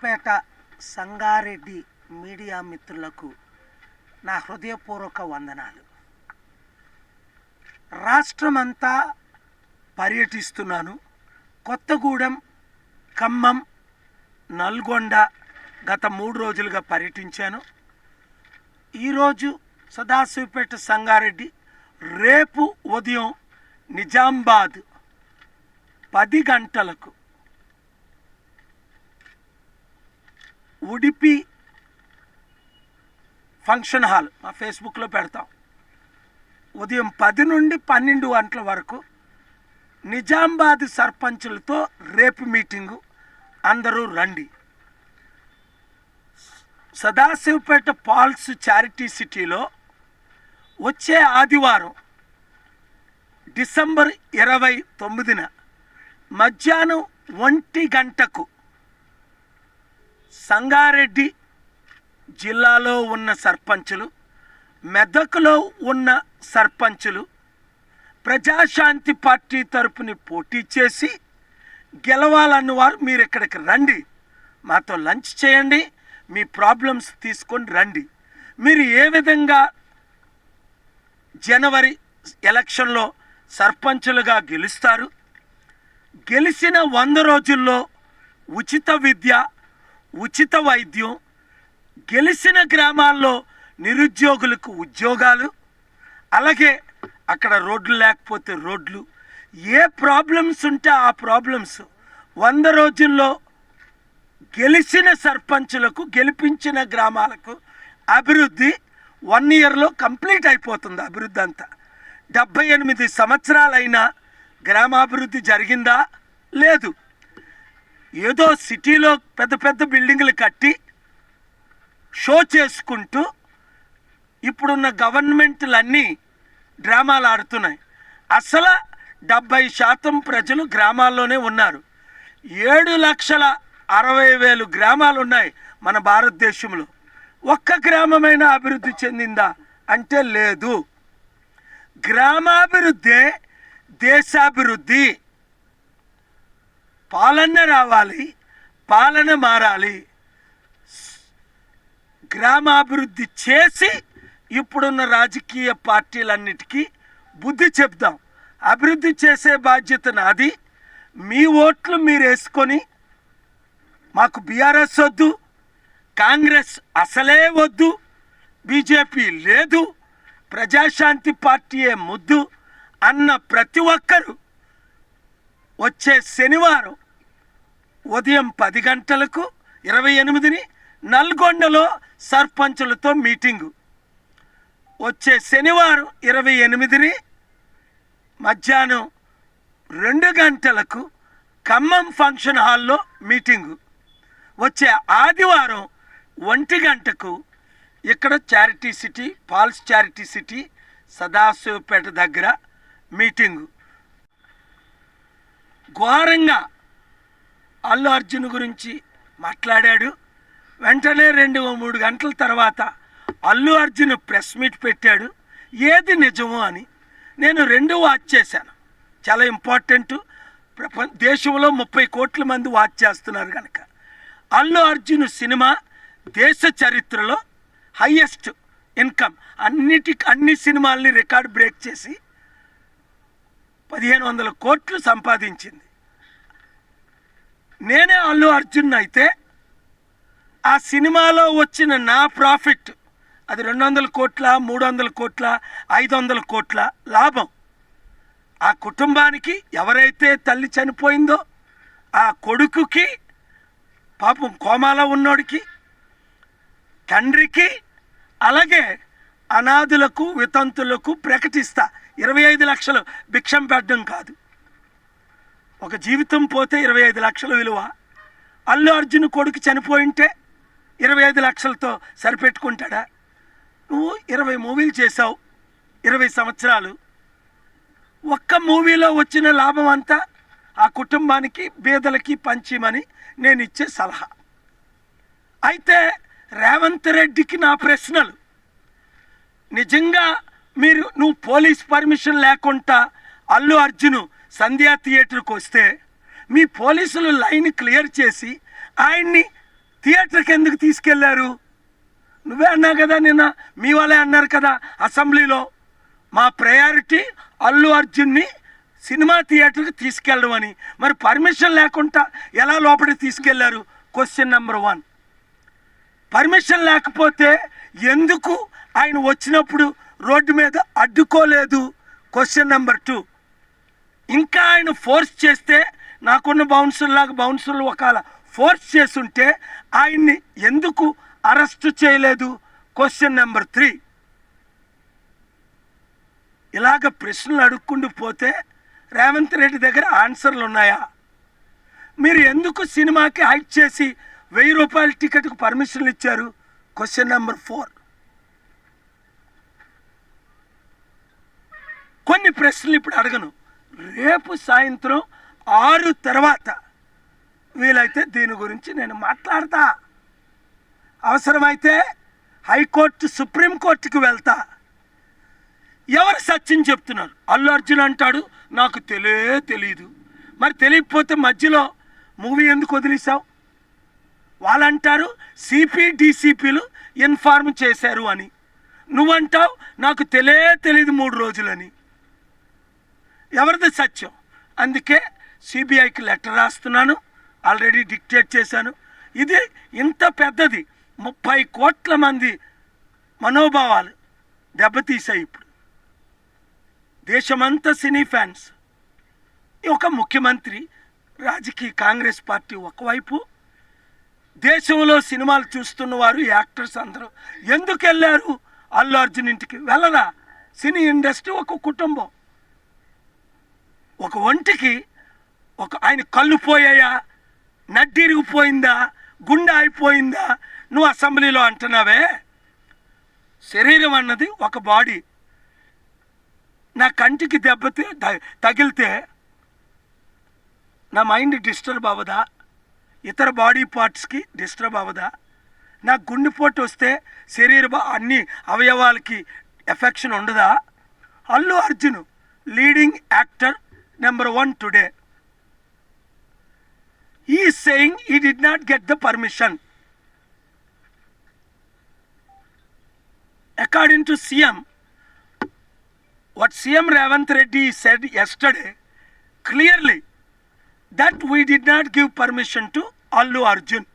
Sadasivpet Sangareddy media మిత్రులకు నా హృదయపూర్వక వందనాలు. రాష్ట్రమంతా పర్యటిస్తున్నాను. కొత్తగూడెం ఖమ్మం నల్గొండ గత మూడు రోజులుగా పర్యటించాను. ఈరోజు సదాశివపేట సంగారెడ్డి రేపు ఉదయం నిజామాబాద్ పది గంటలకు ఉడిపి ఫంక్షన్ హాల్ మా ఫేస్బుక్లో పెడతాం. ఉదయం పది నుండి పన్నెండు గంటల వరకు నిజామాబాద్ సర్పంచులతో రేపు మీటింగు. అందరూ రండి. సదాశివపేట పాల్స్ చారిటీ సిటీలో వచ్చే ఆదివారం డిసెంబర్ ఇరవై తొమ్మిదిన మధ్యాహ్నం ఒంటి గంటకు సంగారెడ్డి జిల్లాలో ఉన్న సర్పంచులు మెదక్లో ఉన్న సర్పంచులు ప్రజాశాంతి పార్టీ తరపుని పోటీ చేసి గెలవాలన్న వారు మీరు ఇక్కడికి రండి. మాతో లంచ్ చేయండి. మీ ప్రాబ్లమ్స్ తీసుకొని రండి. మీరు ఏ విధంగా జనవరి ఎలక్షన్లో సర్పంచులుగా గెలుస్తారు? గెలిచిన వంద రోజుల్లో ఉచిత విద్య ఉచిత వైద్యం గెలిచిన గ్రామాల్లో నిరుద్యోగులకు ఉద్యోగాలు అలాగే అక్కడ రోడ్లు లేకపోతే రోడ్లు. ఏ ప్రాబ్లమ్స్ ఉంటే ఆ ప్రాబ్లమ్స్ వంద రోజుల్లో గెలిచిన సర్పంచులకు గెలిపించిన గ్రామాలకు అభివృద్ధి వన్ ఇయర్లో కంప్లీట్ అయిపోతుంది అభివృద్ధి అంతా. డెబ్బై ఎనిమిది సంవత్సరాలైనా గ్రామాభివృద్ధి జరిగిందా? లేదు. ఏదో సిటీలో పెద్ద పెద్ద బిల్డింగులు కట్టి షో చేసుకుంటూ ఇప్పుడున్న గవర్నమెంట్లన్నీ డ్రామాలు ఆడుతున్నాయి. అసలు డెబ్బై శాతం ప్రజలు గ్రామాల్లోనే ఉన్నారు. ఏడు లక్షల అరవై వేలు గ్రామాలు ఉన్నాయి మన భారతదేశంలో. ఒక్క గ్రామమైనా అభివృద్ధి చెందిందా? అంటే లేదు. గ్రామాభివృద్ధే దేశాభివృద్ధి. పాలన రావాలి పాలన మారాలి. గ్రామాభివృద్ధి చేసి ఇప్పుడున్న రాజకీయ పార్టీలన్నిటికీ బుద్ధి చెప్దాం. అభివృద్ధి చేసే బాధ్యత నాది. మీ ఓట్లు మీరు వేసుకొని మాకు బీఆర్ఎస్ వద్దు కాంగ్రెస్ అసలే వద్దు బీజేపీ లేదు ప్రజాశాంతి పార్టీయే ముద్దు అన్న ప్రతి ఒక్కరూ వచ్చే శనివారం ఉదయం పది గంటలకు ఇరవై ఎనిమిదిని నల్గొండలో సర్పంచులతో మీటింగు. వచ్చే శనివారం ఇరవై ఎనిమిదిని మధ్యాహ్నం రెండు గంటలకు ఖమ్మం ఫంక్షన్ హాల్లో మీటింగు. వచ్చే ఆదివారం ఒంటి గంటకు ఇక్కడ చారిటీ సిటీ పాల్స్ చారిటీ సిటీ సదాశివపేట దగ్గర మీటింగు. ఘోరంగా అల్లు అర్జున్ గురించి మాట్లాడాడు. వెంటనే రెండు మూడు గంటల తర్వాత అల్లు అర్జున్ ప్రెస్ మీట్ పెట్టాడు. ఏది నిజమో అని నేను రెండు వాచ్ చేశాను. చాలా ఇంపార్టెంట్. ప్రపంచ దేశంలో ముప్పై కోట్ల మంది వాచ్ చేస్తున్నారు కనుక అల్లు అర్జున్ సినిమా దేశ చరిత్రలో హయ్యెస్ట్ ఇన్కమ్. అన్నిటి అన్ని సినిమాల్ని రికార్డ్ బ్రేక్ చేసి పదిహేను వందల కోట్లు సంపాదించింది. నేనే అల్లు అర్జున్ అయితే ఆ సినిమాలో వచ్చిన నా ప్రాఫిట్ అది రెండు వందల కోట్ల మూడు వందల కోట్ల ఐదు వందల కోట్ల లాభం. ఆ కుటుంబానికి ఎవరైతే తల్లి చనిపోయిందో ఆ కొడుకుకి పాపం కోమాలో ఉన్నోడికి తండ్రికి అలాగే అనాథులకు వితంతులకు ప్రకటిస్తా. ఇరవై ఐదు లక్షలు భిక్షం పెట్టడం కాదు. ఒక జీవితం పోతే ఇరవై ఐదు లక్షల విలువ. అల్లు అర్జున్ కొడుకు చనిపోయింటే ఇరవై ఐదు లక్షలతో సరిపెట్టుకుంటాడా? నువ్వు ఇరవై మూవీలు చేసావు ఇరవై సంవత్సరాలు. ఒక్క మూవీలో వచ్చిన లాభం అంతా ఆ కుటుంబానికి బీదలకి పంచిమని నేను ఇచ్చే సలహా. అయితే రేవంత్ రెడ్డికి నా ప్రశ్నలు. నిజంగా మీరు నువ్వు పోలీస్ పర్మిషన్ లేకుండా అల్లు అర్జును సంధ్యా థియేటర్కి వస్తే మీ పోలీసులు లైన్ క్లియర్ చేసి ఆయన్ని థియేటర్కి ఎందుకు తీసుకెళ్ళారు? నువ్వే అన్నావు కదా నిన్న మీ వాళ్ళే అన్నారు కదా అసెంబ్లీలో. మా ప్రయారిటీ అల్లు అర్జున్ని సినిమా థియేటర్కి తీసుకెళ్ళడం అని. మరి పర్మిషన్ లేకుండా ఎలా లోపలికి తీసుకెళ్ళారు? క్వశ్చన్ నెంబర్ వన్ పర్మిషన్ లేకపోతే ఎందుకు ఆయన వచ్చినప్పుడు రోడ్డు మీద అడ్డుకోలేదు? క్వశ్చన్ నెంబర్ టూ ఇంకా ఆయన ఫోర్స్ చేస్తే నాకున్న బౌన్సర్లాగా బౌన్సర్లు ఒకవేళ ఫోర్స్ చేస్తుంటే ఆయన్ని ఎందుకు అరెస్ట్ చేయలేదు? క్వశ్చన్ నెంబర్ త్రీ ఇలాగ ప్రశ్నలు అడుక్కుంటూ పోతే రేవంత్ రెడ్డి దగ్గర ఆన్సర్లు ఉన్నాయా? మీరు ఎందుకు సినిమాకి హైక్ చేసి వెయ్యి రూపాయల టికెట్కు పర్మిషన్లు ఇచ్చారు? క్వశ్చన్ నెంబర్ ఫోర్ కొన్ని ప్రశ్నలు ఇప్పుడు అడగను. రేపు సాయంత్రం ఆరు తర్వాత వీలైతే దీని గురించి నేను మాట్లాడతా. అవసరమైతే హైకోర్టు సుప్రీంకోర్టుకి వెళ్తా. ఎవరు సత్యం చెప్తున్నారు? అల్లు అర్జున్ అంటాడు నాకు తెలియ తెలియదు మరి తెలియకపోతే మధ్యలో మూవీ ఎందుకు వదిలేసావు వాళ్ళంటారు సిపిడిసిపిలు ఇన్ఫార్మ్ చేశారు అని. నువ్వంటావు నాకు తెలియ తెలియదు మూడు రోజులని. ఎవరిది సత్యం? అందుకే సిబిఐకి లెటర్ రాస్తున్నాను ఆల్రెడీ డిక్టేట్ చేశాను. ఇది ఇంత పెద్దది ముప్పై కోట్ల మంది మనోభావాలు దెబ్బతీసాయి ఇప్పుడు. దేశమంతా సినీ ఫ్యాన్స్. ఒక ముఖ్యమంత్రి రాజకీయ కాంగ్రెస్ పార్టీ ఒకవైపు దేశంలో సినిమాలు చూస్తున్న వారు యాక్టర్స్ అందరూ ఎందుకు వెళ్ళారు అల్లు అర్జున్ ఇంటికి వెళ్ళరా? సినీ ఇండస్ట్రీ ఒక కుటుంబం. ఒక ఒంటికి ఒక ఆయన కళ్ళు పోయాయా? నడ్డిరిగిపోయిందా? గుండె అయిపోయిందా నువ్వు అసెంబ్లీలో అంటున్నావే? శరీరం అన్నది ఒక బాడీ. నా కంటికి దెబ్బతి తగిలితే నా మైండ్ డిస్టర్బ్ అవ్వదా? ఇతర బాడీ పార్ట్స్కి డిస్టర్బ్ అవ్వదా? నా గుండెపోటు వస్తే శరీర అన్ని అవయవాలకి ఎఫెక్షన్ ఉండదా? Allu Arjun leading actor number one today. He is saying he did not get the permission. According to CM, what CM Ravant Reddy said yesterday, clearly that we did not give permission to Allu Arjun.